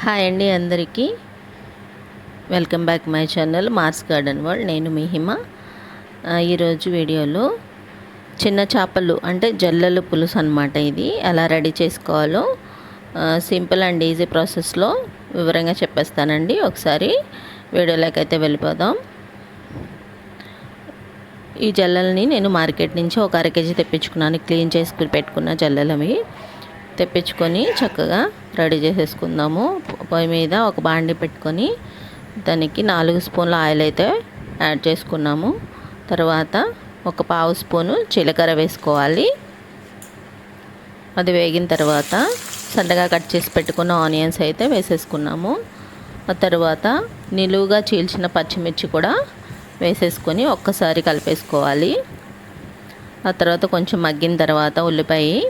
Hi అండి అందరికీ. Welcome back my channel mars garden world నేను మీ హిమ. ఈరోజు వీడియోలో చిన్న చేపలు అంటే జల్లలు పులుసు అనమాట ఇది. ఎలా రెడీ చేసుకోవాలో సింపుల్ అండ్ ఈజీ ప్రాసెస్లో వివరంగా చెప్పేస్తానండి. ఒకసారి వీడియోలోకి అయితే వెళ్ళిపోదాం. ఈ జల్లల్ని నేను మార్కెట్ నుంచి ఒక అర కేజీ తెప్పించుకున్నాను. క్లీన్ చేసుకుని పెట్టుకున్న జల్లలవి. తెప్పించుకొని చక్కగా రెడీ చేసేసుకుందాము. పొయ్యి మీద ఒక బాండి పెట్టుకొని దానికి నాలుగు స్పూన్ల ఆయిల్ అయితే యాడ్ చేసుకున్నాము. తర్వాత ఒక పావు స్పూను జీలకర్ర వేసుకోవాలి. అది వేగిన తర్వాత సన్నగా కట్ చేసి పెట్టుకున్న ఆనియన్స్ అయితే వేసేసుకున్నాము. ఆ తర్వాత నిలువుగా చీల్చిన పచ్చిమిర్చి కూడా వేసేసుకొని ఒక్కసారి కలిపేసుకోవాలి. ఆ తర్వాత కొంచెం మగ్గిన తర్వాత ఉల్లిపాయ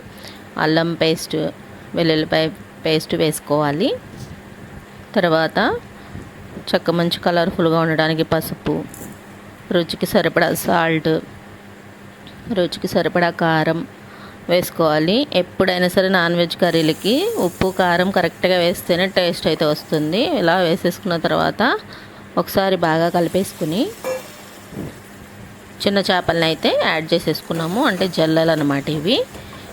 అల్లం పేస్ట్ వెల్లుల్లిపాయ పేస్ట్ వేసుకోవాలి. తర్వాత చక్క మంచి కలర్ఫుల్గా ఉండడానికి పసుపు రుచికి సరిపడా సాల్ట్ రుచికి సరిపడా కారం వేసుకోవాలి. ఎప్పుడైనా సరే నాన్ వెజ్ కర్రీలకి ఉప్పు కారం కరెక్ట్గా వేస్తేనే టేస్ట్ అయితే వస్తుంది. ఇలా వేసేసుకున్న తర్వాత ఒకసారి బాగా కలిపేసుకుని చిన్న చేపలను అయితే యాడ్ చేసేసుకున్నాము. అంటే జల్లలు అనమాట ఇవి.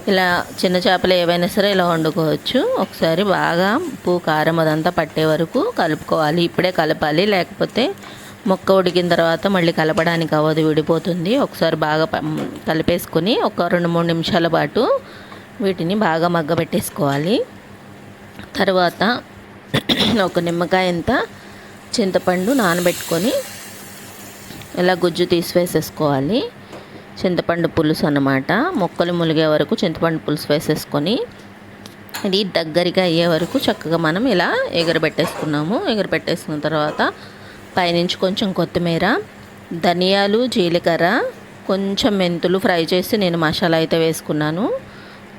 ఇలా చిన్న చేపలు ఏవైనా సరే ఇలా వండుకోవచ్చు. ఒకసారి బాగా ఉప్పు కారం అదంతా పట్టే వరకు కలుపుకోవాలి. ఇప్పుడే కలపాలి. లేకపోతే మొక్క ఉడికిన తర్వాత మళ్ళీ కలపడానికి అవ్వదు విడిపోతుంది. ఒకసారి బాగా కలిపేసుకుని కలిపేసుకొని ఒక రెండు మూడు నిమిషాల పాటు వీటిని బాగా మగ్గబెట్టేసుకోవాలి. తర్వాత ఒక నిమ్మకాయ ఎంత చింతపండు నానబెట్టుకొని ఇలా గుజ్జు తీసివేసేసుకోవాలి చింతపండు పులుసు అన్నమాట. మొక్కలు ములిగే వరకు చింతపండు పులుసు వేసేసుకొని ఇది దగ్గరగా అయ్యే వరకు చక్కగా మనం ఇలా ఎగరబెట్టేసుకున్నాము. ఎగరబెట్టేసుకున్న తర్వాత పైనుంచి కొంచెం కొత్తిమీర ధనియాలు జీలకర్ర కొంచెం మెంతులు ఫ్రై చేసి నేను మసాలా అయితే వేసుకున్నాను.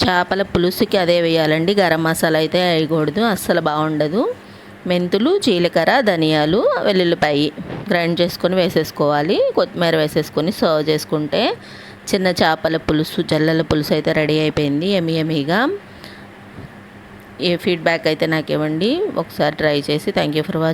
చేపల పులుసుకి అదే వేయాలండి. గరం మసాలా అయితే వేయకూడదు. అస్సలు బాగుండదు. మెంతులు జీలకర్ర ధనియాలు వెల్లుల్లిపాయి గ్రైండ్ చేసుకొని వేసేసుకోవాలి. కొత్తిమీర వేసేసుకొని సర్వ్ చేసుకుంటే చిన్న చేపల పులుసు జల్లల పులుసు అయితే రెడీ అయిపోయింది ఎమి ఎమీగా. ఏ ఫీడ్బ్యాక్ అయితే నాకు ఇవ్వండి ఒకసారి ట్రై చేసి థ్యాంక్ యూ ఫర్ వాచింగ్